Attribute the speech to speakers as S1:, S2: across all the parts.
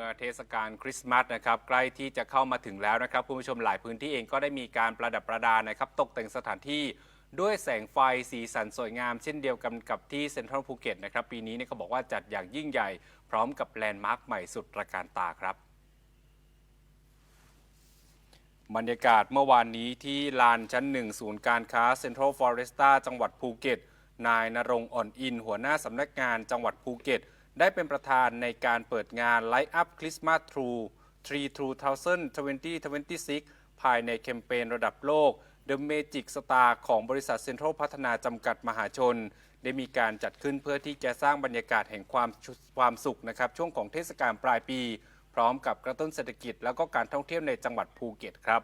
S1: ื่อเทศกาลคริสต์มาสนะครับใกล้ที่จะเข้ามาถึงแล้วนะครับคุณผู้ชมหลายพื้นที่เองก็ได้มีการประดับประดานะครับตกแต่งสถานที่ด้วยแสงไฟสีสันสวยงาม เช่นเดียวกันกับที่เซ็นทรัลภูเก็ตนะครับปีนี้เนี่ยเขาบอกว่าจัดอย่างยิ่งใหญ่ พร้อมกับแลนด์มาร์คใหม่สุดระการตาครับบรรยากาศเมื่อวานนี้ที่ลานชั้นหนึ่งศูนย์การค้าเซ็นทรัลฟอเรสตาจังหวัดภูเก็ต นายนรงอ่อนอิน หัวหน้าสำนักงานจังหวัดภูเก็ต ได้เป็นประธานในการเปิดงาน Light Up Christmas True 3 2026 ภายในแคมเปญระดับโลก The Magic Star ของบริษัทเซ็นทรัลพัฒนาจำกัดมหาชน ได้มีการจัดขึ้นเพื่อที่จะสร้างบรรยากาศแห่งความความสุขนะครับ ช่วงของเทศกาลปลายปี พร้อมกับกระตุ้นเศรษฐกิจ แล้วก็การท่องเที่ยวในจังหวัดภูเก็ตครับ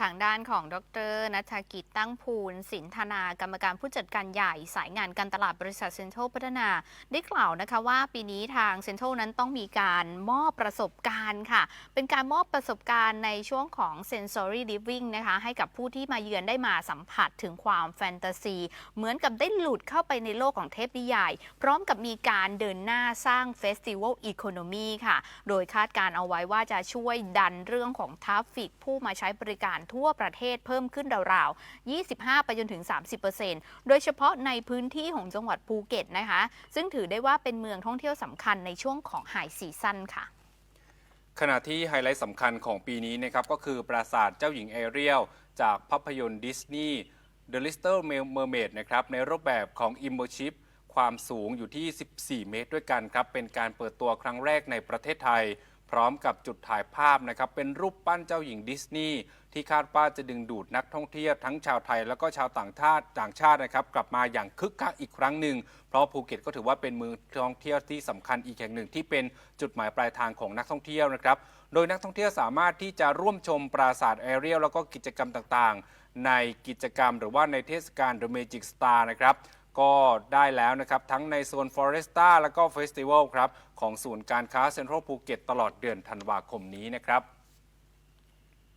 S2: ทางด้านของดรนัชกิจตั้งภูลสินธนากรรมการผู้จัดการใหญ่สายงานการตลาดบริษัทเซ็นทรัลพัฒนา ได้กล่าวนะคะว่าปีนี้ทางเซ็นทรัลนั้นต้องมีการมอบประสบการณ์ค่ะ เป็นการมอบประสบการณ์ในช่วงของ Sensory Living นะคะให้กับผู้ที่มาเยือนได้มาสัมผัสถึงความแฟนตาซี เหมือนกับได้หลุดเข้าไปในโลกของเทพนิยาย พร้อมกับมีการเดินหน้าสร้างเฟสติวัลอีโคโนมีค่ะ โดยคาดการเอาไว้ว่าจะช่วยดันเรื่องของทราฟฟิกผู้มาใช้บริการทั่วประเทศเพิ่มขึ้นราวๆ 25 ไปจนถึง 30%โดยเฉพาะในพื้นที่ของจังหวัดภูเก็ตนะคะ ซึ่งถือได้ว่าเป็นเมืองท่องเที่ยวสำคัญในช่วงของไฮซีซั่นค่ะ
S1: ขณะที่ไฮไลท์สำคัญของปีนี้นะครับก็คือปราสาทเจ้าหญิงแอเรียลจากภาพยนตร์ดิสนีย์ The Little Mermaid นะครับในรูปแบบของ Immersive ความสูงอยู่ที่ 14 เมตรด้วยกันครับ เป็นการเปิดตัวครั้งแรกในประเทศไทย ร้อมกับจุดถ่ายภาพนะครับเป็นรูปปั้นเจ้าหญิงดิสนีย์ที่คาดว่าจะดึงดูดนักท่องเที่ยวทั้งชาวไทย แล้วก็ชาวต่างชาติต่างชาตินะครับกลับมาอย่างคึกคักอีกครั้งหนึ่ง เพราะภูเก็ตก็ถือว่าเป็นเมืองท่องเที่ยวที่สำคัญอีกแห่งหนึ่งที่เป็นจุดหมายปลายทางของนักท่องเที่ยวนะครับโดยนักท่องเที่ยวสามารถที่จะร่วมชมปราสาทแอเรียลแล้วก็กิจกรรมต่างๆ ในกิจกรรมหรือว่าในเทศกาล The Magic Star นะครับ ก็ได้แล้วนะครับ ทั้งในโซน Foresta แล้วก็เฟสติวัลครับ ของศูนย์การค้าเซ็นทรัลภูเก็ตตลอดเดือนธันวาคมนี้นะครับ